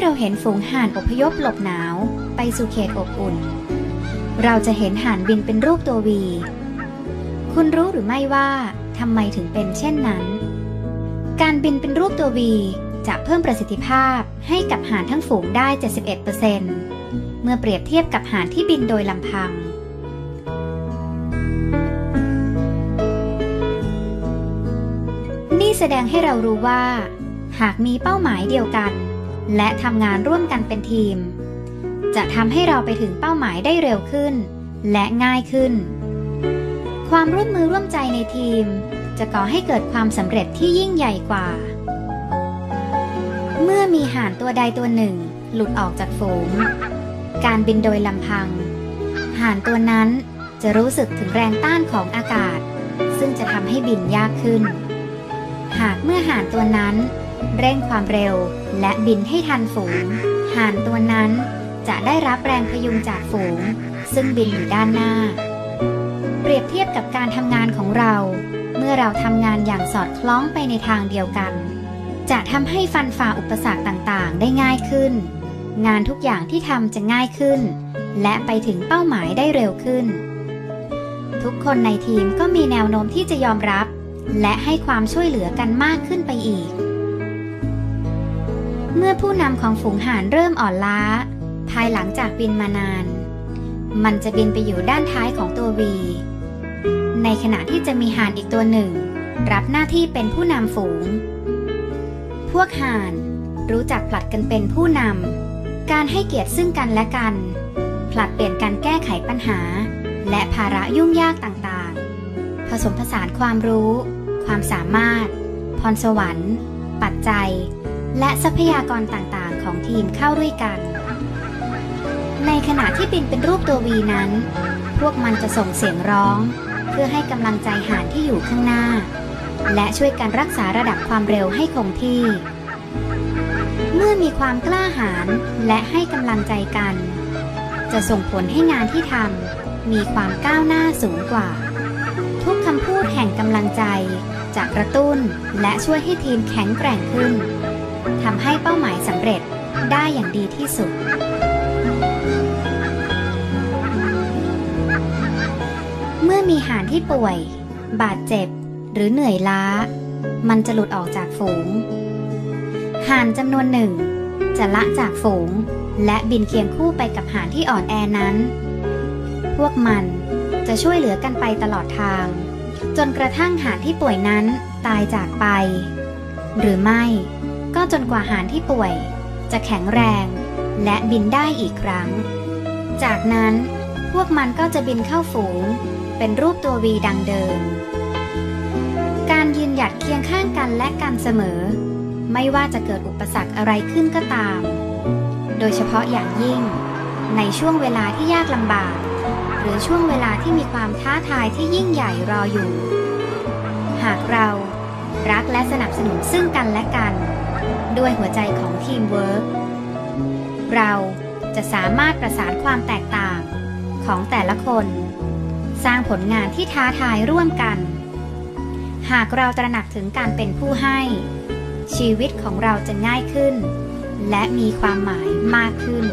เราเห็นฝูงห่านอพยพหลบหนาว ไปสู่เขตอบอุ่น เราจะเห็นห่านบินเป็นรูปตัววี คุณรู้หรือไม่ว่าทำไมถึงเป็นเช่นนั้น การบินเป็นรูปตัววีจะเพิ่มประสิทธิภาพให้กับห่านทั้งฝูงได้ 71%เมื่อเปรียบเทียบกับห่านที่บินโดยลำพัง นี่แสดงให้เรารู้ว่า หากมีเป้าหมายเดียวกัน และทำงานร่วมกันเป็นทีม จะทำให้เราไปถึงเป้าหมายได้เร็วขึ้น และง่ายขึ้น ความร่วมมือร่วมใจในทีม จะก่อให้เกิดความสำเร็จที่ยิ่งใหญ่กว่า เมื่อมีห่านตัวใดตัวหนึ่ง หลุดออกจากฝูง การบินโดยลำพัง ห่านตัวนั้นจะรู้สึกถึงแรงต้านของอากาศ ซึ่งจะทำให้บินยากขึ้น หากเมื่อห่านตัวนั้น เร่งความเร็ว และบินให้ทันฝูง ห่านตัวนั้นจะได้รับแรงพยุงจากฝูง ซึ่งบินอยู่ด้านหน้า เปรียบเทียบกับการทำงานของเรา เมื่อเราทำงานอย่างสอดคล้องไปในทางเดียวกัน จะทำให้ฟันฝ่าอุปสรรคต่างๆ ได้ง่ายขึ้น งานทุกอย่างที่ทำจะง่ายขึ้น และไปถึงเป้าหมายได้เร็วขึ้น ทุกคนในทีมก็มีแนวโน้มที่จะยอมรับ และให้ความช่วยเหลือกันมากขึ้นไปอีก เมื่อผู้นำของฝูงห่านเริ่มอ่อนล้า ภายหลังจากบินมานาน มันจะบินไปอยู่ด้านท้ายของตัววี ในขณะที่จะมีห่านอีกตัวหนึ่ง รับหน้าที่เป็นผู้นำฝูง พวกห่านรู้จักผลัดกันเป็นผู้นำ การให้เกียรติซึ่งกันและกัน ผลัดเปลี่ยนการแก้ไขปัญหา และภาระยุ่งยากต่างๆ ผสมผสานความรู้ ความสามารถ พรสวรรค์ ปัจจัย และทรัพยากรต่างๆ ของทีมเข้าด้วยกัน ในขณะที่บินเป็นรูปตัววีนั้น พวกมันจะส่งเสียงร้อง เพื่อให้กำลังใจหานที่อยู่ข้างหน้า และช่วยกันรักษาระดับความเร็วให้คงที่ เมื่อมีความกล้าหาญและให้กำลังใจกัน จะส่งผลให้งานที่ทำมีความก้าวหน้าสูงกว่า ทุกคำพูดแห่งกำลังใจจะกระตุ้นและช่วยให้ทีมแข็งแกร่งขึ้น ทำให้เป้าหมายสำเร็จได้อย่างดีที่สุด เมื่อมีห่านที่ป่วย บาดเจ็บ หรือเหนื่อยล้า มันจะหลุดออกจากฝูง ห่านจำนวนหนึ่ง จะละจากฝูง และบินเคียงคู่ไปกับห่านที่อ่อนแอนั้น พวกมันจะช่วยเหลือกันไปตลอดทาง จนกระทั่งห่านที่ป่วยนั้นตายจากไป หรือไม่ ก็จนกว่าหานที่ป่วย จะแข็งแรงและบินได้อีกครั้ง จากนั้นพวกมันก็จะบินเข้าฝูง เป็นรูปตัววีดังเดิม การยืนหยัดเคียงข้างกันและกันเสมอ ไม่ว่าจะเกิดอุปสรรคอะไรขึ้นก็ตาม โดยเฉพาะอย่างยิ่ง ในช่วงเวลาที่ยากลำบาก หรือช่วงเวลาที่มีความท้าทายที่ยิ่งใหญ่รออยู่ หากเรารักและสนับสนุนซึ่งกันและกัน ด้วยหัวใจของทีมเวิร์กเราจะสามารถประสานความแตกต่างของแต่ละคน สร้างผลงานที่ท้าทายร่วมกัน หากเราตระหนักถึงการเป็นผู้ให้ ชีวิตของเราจะง่ายขึ้น และมีความหมายมากขึ้น